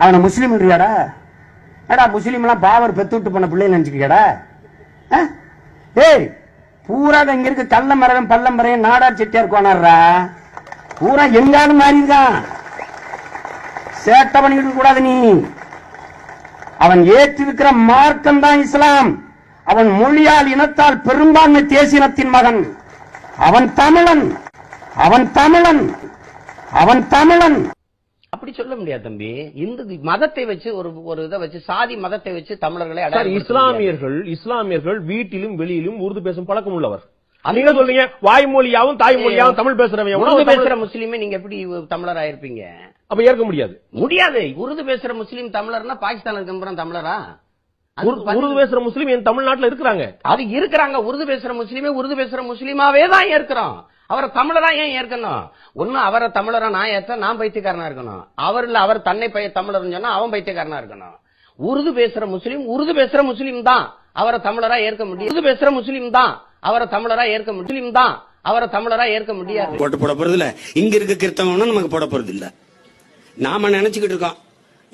அவனை முஸ்லீம் இல்லையாடா ஏடா முஸ்லீம்லாம் பாவர் பெத்து விட்டு போன பிள்ளைன்னு நினைச்சுக்கியாடா ஆ? ஏய் பூரா இங்க இருக்க கள்ள மரம் பள்ளம் மரம் நாடார் செட்டியார் கோனாரா பூரா எங்கானு மாறி இருக்கான் சேட்டை பண்ணிக்கிட்டு கூடாது நீ. அவன் ஏற்றிருக்கிற மார்க்கம் தான் இஸ்லாம். அவன் மொழியால் இனத்தால் பெரும்பான்மை தேசினத்தின் மகன். அவன் தமிழன். அவன் தமிழன். அவன் தமிழன். அப்படி சொல்ல முடியாது தம்பி. இந்து மதத்தை வச்சு ஒரு ஒரு இதை வச்சு சாதி மதத்தை வச்சு தமிழர்களை. இஸ்லாமியர்கள் இஸ்லாமியர்கள் வீட்டிலும் வெளியிலும் உருது பேசும் பழக்கம் உள்ளவர். நீங்க சொல்றீங்க வாய்மொழியாவும் தாய்மொழியாவும் தமிழ் பேசுறவன் எவனோ உருது பேசுற. முஸ்லீமே நீங்க எப்படி தமிழரா இருப்பீங்க அப்ப ஏற்க முடியாது. முடியாது. உருது பேசுற முஸ்லீம் தமிழர்னா பாகிஸ்தான்ல இருக்க தமிழரா? உருது பேசுற முஸ்லீம் என் தமிழ்நாட்டுல இருக்கிறாங்க. அது இருக்கிறாங்க. உருது பேசுற முஸ்லீமே உருது பேசுற முஸ்லீமாவே தான் ஏற்கிறோம் அவரை தமிழரா ஏன் ஏற்கணும்? ஒண்ணு அவரை தமிழரா நான் ஏற்ற நான் பைத்தியக்காரனா இருக்கணும். அவர் இல்ல அவர் தன்னை பைய தமிழர்னு சொன்னா அவன் பைத்தியக்காரனா இருக்கணும். உருது பேசுற முஸ்லீம் உருது பேசுற முஸ்லீம் தான். அவரை தமிழரா ஏற்க முடியும் உருது பேசுற முஸ்லீம் தான். அவரை தமிழரா ஏற்க முஸ்லீம் தான். அவரை தமிழரா ஏற்க முடியாது. போட்டு போட போறது இல்ல இங்க இருக்க கிறிஸ்தவனும் நமக்கு போட போறது இல்ல நாம நினைச்சுக்கிட்டு இருக்கோம்.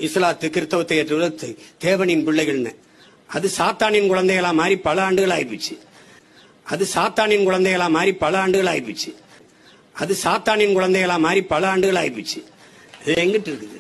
இஸ்லாத்து கிறிஸ்தவத்தை ஏற்றுவது தேவனின் பிள்ளைகள்னு. அது சாத்தானின் குழந்தைகளா மாறி பல ஆண்டுகள் ஆயிப்போச்சு அது சாத்தானின் குழந்தைகளா மாறி பல ஆண்டுகள் ஆயிப்போச்சு அது சாத்தானின் குழந்தைகளா மாறி பல ஆண்டுகள் ஆயிப்போச்சு இது எங்கிட்டு இருக்குது?